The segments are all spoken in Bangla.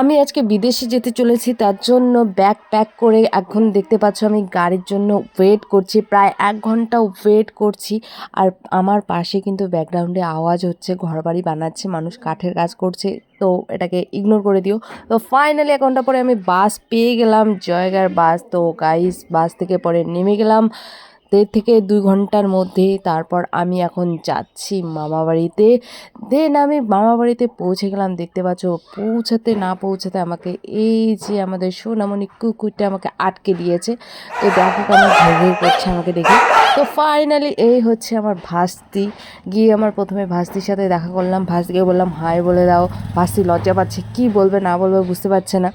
আমি আজকে বিদেশে যেতে চলেছি, তার জন্য ব্যাগ প্যাক করে এখন দেখতে পাচ্ছ আমি গাড়ির জন্য ওয়েট করছি, প্রায় এক ঘণ্টা ওয়েট করছি। আর আমার পাশে কিন্তু ব্যাকগ্রাউন্ডে আওয়াজ হচ্ছে, ঘরবাড়ি বানাচ্ছে, মানুষ কাঠের কাজ করছে, তো এটাকে ইগনোর করে দিও। তো ফাইনালি এক ঘণ্টা পরে আমি বাস পেয়ে গেলাম, জয়গার বাস তো গাইস বাস থেকে পরে নেমে গেলাম। দেড় থেকে দুই ঘণ্টার মধ্যে তারপর আমি এখন যাচ্ছি মামা বাড়িতে। দেন আমি মামা বাড়িতে পৌঁছে গেলাম। দেখতে পাচ্ছ, পৌঁছাতে না পৌঁছাতে আমাকে এই যে আমাদের সোনামণি কুকুরটা আমাকে আটকে দিয়েছে। তো দেখো কেমন ঘের করছে আমাকে দেখে। তো ফাইনালি এই হচ্ছে আমার ভাস্তি। গিয়ে আমার প্রথমে ভাস্তির সাথে দেখা করলাম। ভাস্তিকে বললাম হাই বলে দাও, ভাস্তি লজ্জা পাচ্ছে। কি বলবে, না বলবে বুঝতে পারছে না।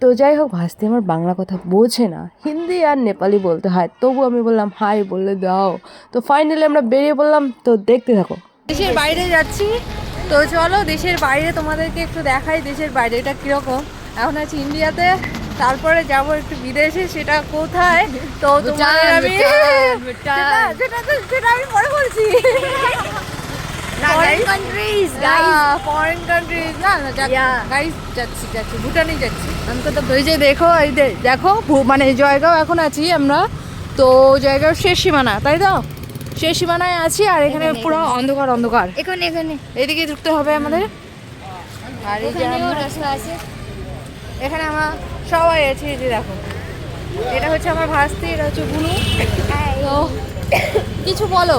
তো যাই হোক ভাস্তি আমার বাংলা কথা বোঝে না। হিন্দি আর নেপালি বলতে হয়। তবু আমি বললাম হাই বলে দাও। তো ফাইনালি আমরা বেরিয়ে পড়লাম। তো দেখতে থাকো। দেশের বাইরে যাচ্ছি। তো চলো দেশের বাইরে তোমাদেরকে একটু দেখাই দেশের বাইরে এটা কীরকম। এখন আছি ইন্ডিয়াতে। তারপরে যাব একটু বিদেশে সেটা কোথায়? তো তোমাদের আমি সেটা আমি পরে বলছি। foreign countries, guys. Yeah, foreign countries. না না যাচ্ছি গাইস যাচ্ছি যাচ্ছি। ভুটানে যাচ্ছি। আমি তো ওই যে দেখো এই দেখো মানে জয়গাঁও এখন আছি আমরা। তো জয়গাঁও শেষ সীমানা তাই তো? শেষ সীমানায় আছি আর এখানে পুরো অন্ধকার অন্ধকার। এখানে এখানে। এদিকে ঢুকতে হবে আমাদের। আর এই যে রাস্তা আছে। এখানে আমার সবাই আছে এই যে দেখো। এটা হচ্ছে আমার ভাস্তি এটা হচ্ছে গুনু হ্যাঁ, তো কিছু বলো।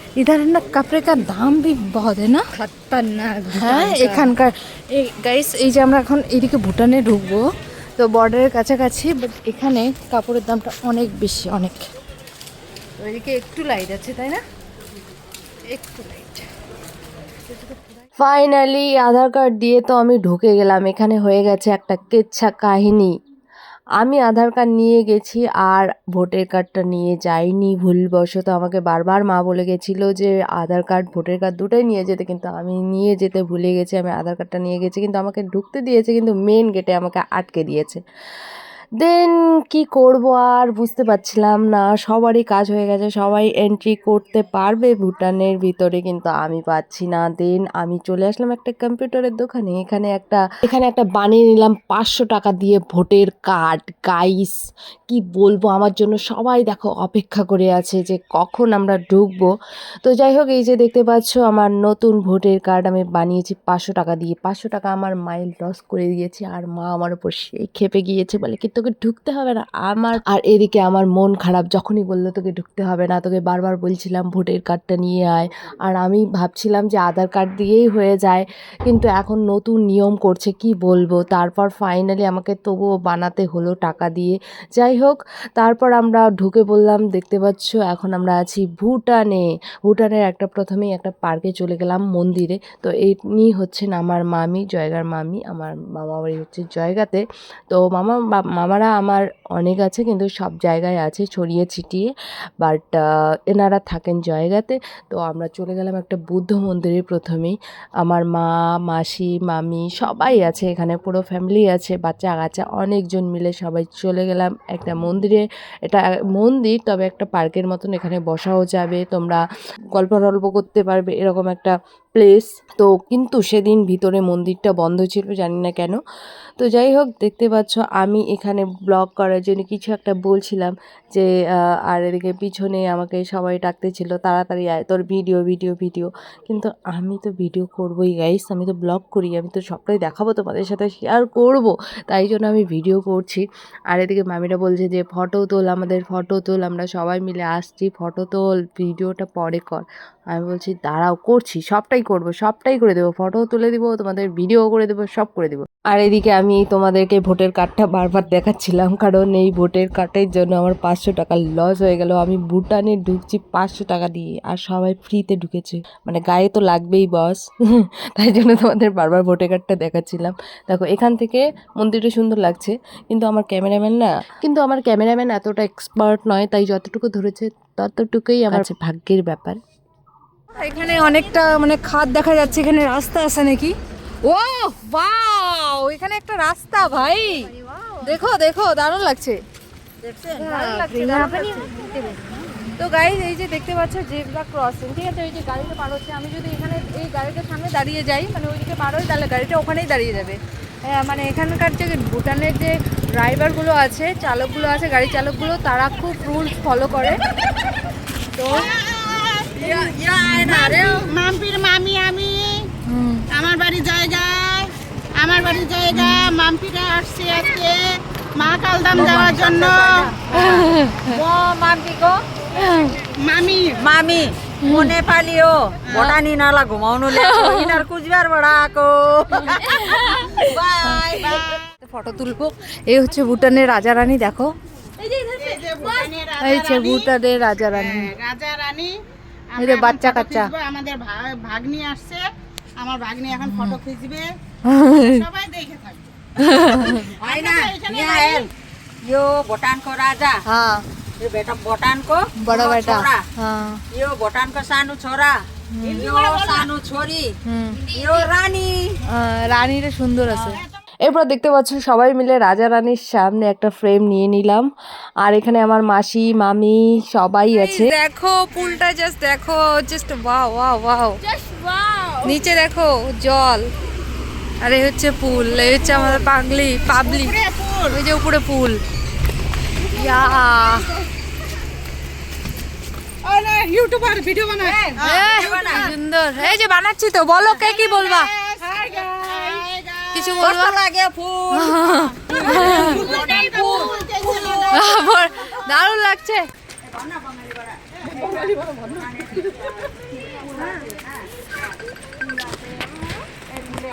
इधर ना कपड़े का दाम भी बहुत है ना खतरनाक হ্যাঁ এখানকার এই গাইস এই যে আমরা এখন এদিকে ভুটানে ঢুকবো তো বর্ডারের কাছাকাছি বাট এখানে কাপড়ের দামটা অনেক বেশি অনেক তো এদিকে একটু লাইট আছে তাই না একটু লাইট ফাইনালি আধার কার্ড দিয়ে তো আমি ঢুকে গেলাম এখানে হয়ে গেছে একটা কেচ্ছা কাহিনী আমি আধার কার্ড নিয়ে গেছি আর ভোটার কার্ডটা নিয়ে যাইনি। ভুলবশত আমাকে বারবার মা বলে গেছিল যে, আধার কার্ড, ভোটার কার্ড দুটোই নিয়ে যেতে। কিন্তু আমি নিয়ে যেতে ভুলে গেছি, আমি আধার কার্ডটা নিয়ে গেছি। কিন্তু আমাকে ঢুকতে দিয়েছে, কিন্তু মেন গেটে আমাকে আটকে দিয়েছে। দেন কি করব আর বুঝতে পারছিলাম না। সবারই কাজ হয়ে গেছে, সবাই এন্ট্রি করতে পারবে ভুটানের ভিতরে, কিন্তু আমি পাচ্ছি না। দেন আমি চলে আসলাম একটা কম্পিউটারের দোকানে, এখানে একটা এখানে একটা বানিয়ে নিলাম পাঁচশো টাকা দিয়ে ভোটের কার্ড গাইস কি বলব? আমার জন্য সবাই দেখো অপেক্ষা করে আছে যে কখন আমরা ঢুকবো। তো যাই হোক, এই যে দেখতে পাচ্ছ, আমার নতুন ভোটের কার্ড আমি বানিয়েছি পাঁচশো টাকা দিয়ে। পাঁচশো টাকা আমার মাইল লস করে দিয়েছে, আর মা আমার উপর সেই খেপে গিয়েছে বলে কি তোকে ঢুকতে হবে না, আমার আর এদিকে আমার মন খারাপ, যখনই বলল তোকে ঢুকতে হবে না, তোকে বারবার বলছিলাম ভোটের কার্ডটা নিয়ে আয়। আর আমি ভাবছিলাম যে আধার কার্ড দিয়েই হয়ে যায়, কিন্তু এখন নতুন নিয়ম করছে, কি বলব? তারপর ফাইনালি আমাকে তবুও বানাতে হলো টাকা দিয়ে। যাই হোক, তারপর আমরা ঢুকে বললাম দেখতে পাচ্ছ এখন আমরা আছি ভুটানে। ভুটানের একটা প্রথমেই একটা পার্কে চলে গেলাম মন্দিরে। তো এমনি হচ্ছেন আমার মামি, জয়গার মামি, আমার মামা বাড়ি হচ্ছে জয়গাতে। তো মামা বা- মামারা আমার অনেক আছে, কিন্তু সব জায়গায় আছে ছড়িয়ে ছিটিয়ে। বাট এনারা থাকেন জয়গাতে। তো আমরা চলে গেলাম একটা বুদ্ধ মন্দিরে প্রথমেই। আমার মা, মাসি, মামি সবাই আছে এখানে, পুরো ফ্যামিলি আছে, বাচ্চা কাচ্চা অনেকজন মিলে সবাই চলে গেলাম একটা মন্দিরে। এটা মন্দির, তবে একটা পার্কের মতন এখানে বসাও যাবে, তোমরা গল্প টল্প করতে পারবে, এরকম একটা প্লেস তো কিন্তু সেদিন ভিতরে মন্দিরটা বন্ধ ছিল, জানি না কেন। তো যাই হোক, দেখতে পাচ্ছ আমি এখানে ব্লগ করার জন্য কিছু একটা বলছিলাম যে আর এদিকে পিছনে আমাকে সবাই ডাকতেছিল, তাড়াতাড়ি আয়, তোর ভিডিও ভিডিও ভিডিও কিন্তু আমি তো ভিডিও করবোই গাইস আমি তো ব্লগ করি, আমি তো সবটাই দেখাবো তোমাদের সাথে শেয়ার করব। তাই জন্য আমি ভিডিও করছি। আর এদিকে মামিরা বলছে যে ফটো তোল, আমাদের ফটো তোল, আমরা সবাই মিলে আসছি ফটো তোল ভিডিওটা পরে কর। আমি বলছি, দাঁড়াও, করছি, সবটাই সবটাই করব, সবটাই করে দেবো। ফটো তুলে দিব, তোমাদের ভিডিও করে দেবো, সব করে দেবো। আর এদিকে আমি তোমাদেরকে ভোটের কার্ডটা বারবার দেখাচ্ছিলাম, কারণ এই ভোটের কার্ডের জন্য আমার পাঁচশো টাকা লস হয়ে গেল। আমি ভুটানে ঢুকছি পাঁচশো টাকা দিয়ে, আর সবাই ফ্রিতে ঢুকেছে। মানে গায়ে তো লাগবেই বস তাই জন্য তোমাদের বারবার ভোটের কার্ডটা দেখাচ্ছিলাম। দেখো, এখান থেকে মন্দিরটা সুন্দর লাগছে, কিন্তু আমার ক্যামেরাম্যান না কিন্তু আমার ক্যামেরাম্যান এতটা এক্সপার্ট নয়, তাই যতটুকু ধরেছে, ততটুকুই আমার কাছে ভাগ্যের ব্যাপার। এখানে অনেকটা মানে খাদ দেখা যাচ্ছে এখানে রাস্তা আছে নাকি? ও বাও এখানে একটা রাস্তা ভাই। দেখো দেখো দারুণ লাগছে। তো গাড়ি এই যে দেখতে পাচ্ছ যে ক্রসিং ঠিক আছে? ওই যে গাড়িটা পার হচ্ছে আমি যদি এখানে এই গাড়িটার সামনে দাঁড়িয়ে যাই মানে ওইদিকে পার হই তাহলে গাড়িটা ওখানেই দাঁড়িয়ে যাবে। হ্যাঁ মানে এখানকার যে ভুটানের যে ড্রাইভারগুলো আছে চালকগুলো আছে গাড়ি চালকগুলো তারা খুব রুলস ফলো করে। তো মাম্পির মামি আমি। আমার বাড়ি জায়গায় আমার বাড়ির জায়গা মাম্পিরা আসছে আজকে মা কালদাম যাওয়ার জন্য। মাম্পি গো মামি। মামি મને પાલ્યો બોટાની નાલા ઘુમાવનું લે ઇનાર কুচবিহার বড়া আকো বাই। বাই। ফটো তুলবো। এই হচ্ছে ভুটানের রাজা রানী দেখো। এই যে ভুটানের রাজা রানী রাজা রানী হ্যাঁ, এই যে আমরা এখন বাচ্চা photo কাচ্চা। খিচবো, আমাদের ভা- ভাগ্নি আসছে আমার ভাগ্নি এখন ফটো খিচবে সবাই দেখে থাকবে होइन यहाँ हेर यो भोटानको राजा হ্যাঁ यो बेटा भोटानको বড় ठुलो বেটা छोरा হ্যাঁ यो भोटानको सानो छोरा यो सानो छोरी হুম यो रानी আহ, রানীটা সুন্দর আছে এরপর দেখতে পাচ্ছ সবাই মিলে রাজা রানীর সামনে একটা ফ্রেম নিয়ে নিলাম। আর এখানে আমার মাসি মামি সবাই আছে। দেখো পুলটা জাস্ট দেখো জাস্ট ওয়াও ওয়াও ওয়াও নিচে দেখো জল। আর এই হচ্ছে পুল এই হচ্ছে আমাদের পাগলি পাবলি। ওই যে উপরে পুল। ইয়া। ইউটিউবার ভিডিও বানায়। এ, সুন্দর। এই যে বানাচ্ছি তো বলো কে কি বলবা? কিছু বলব? লাগে ফুল। দারুণ লাগছে।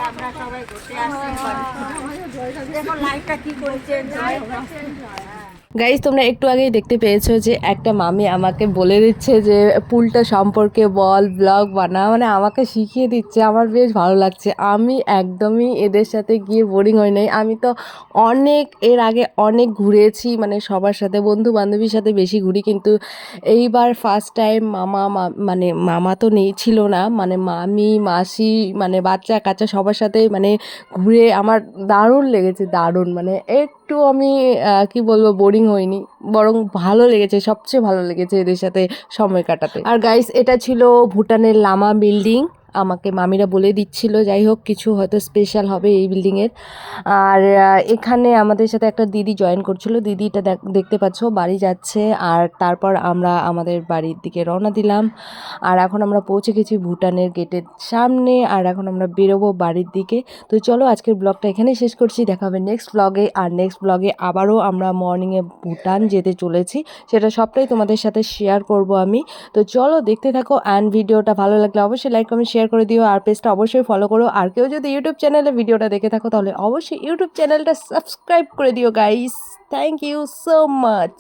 আমরা সবাই বসে আসছি দেখো লাইটটা কি করেছে? জয় গাইজ তোমরা একটু আগেই দেখতে পেয়েছ যে একটা মামি আমাকে বলে দিচ্ছে যে, পুলটা সম্পর্কে বল ব্লগ বানা। মানে আমাকে শিখিয়ে দিচ্ছে। আমার বেশ ভালো লাগছে। আমি একদমই এদের সাথে গিয়ে বোরিং হই নাই। আমি তো অনেক, এর আগে অনেক ঘুরেছি মানে সবার সাথে বন্ধু বান্ধবীর সাথে বেশি ঘুরি। কিন্তু এইবার ফার্স্ট টাইম মামা মানে মামা তো নেই, ছিল না। মানে মামি, মাসি মানে বাচ্চা কাচ্চা সবার সাথে মানে ঘুরে আমার দারুণ লেগেছে, দারুণ। মানে একটু আমি কি বলব বোরিং হইনি। বরং ভালো লেগেছে, সবচেয়ে ভালো লেগেছে এদের সাথে সময় কাটাতে। আর গাইস এটা ছিল ভুটানের লামা বিল্ডিং আমাকে মামিরা বলে দিচ্ছিল, যাই হোক, কিছু হয়তো স্পেশাল হবে এই বিল্ডিংয়ের আর এখানে আমাদের সাথে একটা দিদি জয়েন করছিল। দিদিটা দেখ- দেখতে পাচ্ছ, বাড়ি যাচ্ছে। আর তারপর আমরা আমাদের বাড়ির দিকে রওনা দিলাম। আর এখন আমরা পৌঁছে গেছি ভুটানের গেটের সামনে। আর এখন আমরা বেরোবো বাড়ির দিকে। তো চলো, আজকের ব্লগটা এখানেই শেষ করছি। দেখা হবে নেক্সট ব্লগে আর নেক্সট ব্লগে আবারও আমরা মর্নিংয়ে ভুটান যেতে চলেছি। সেটা সবটাই তোমাদের সাথে শেয়ার করব আমি। তো চলো, দেখতে থাকো। অ্যান্ড ভিডিওটা ভালো লাগলে অবশ্যই লাইক কমেন্ট শেয়ার করে দিও আর পেজটা অবশ্যই ফলো করো। আর কেউ যদি ইউটিউব চ্যানেলে ভিডিওটা দেখে থাকো, তাহলে অবশ্যই ইউটিউব চ্যানেলটা সাবস্ক্রাইব করে দিও guys thank you so much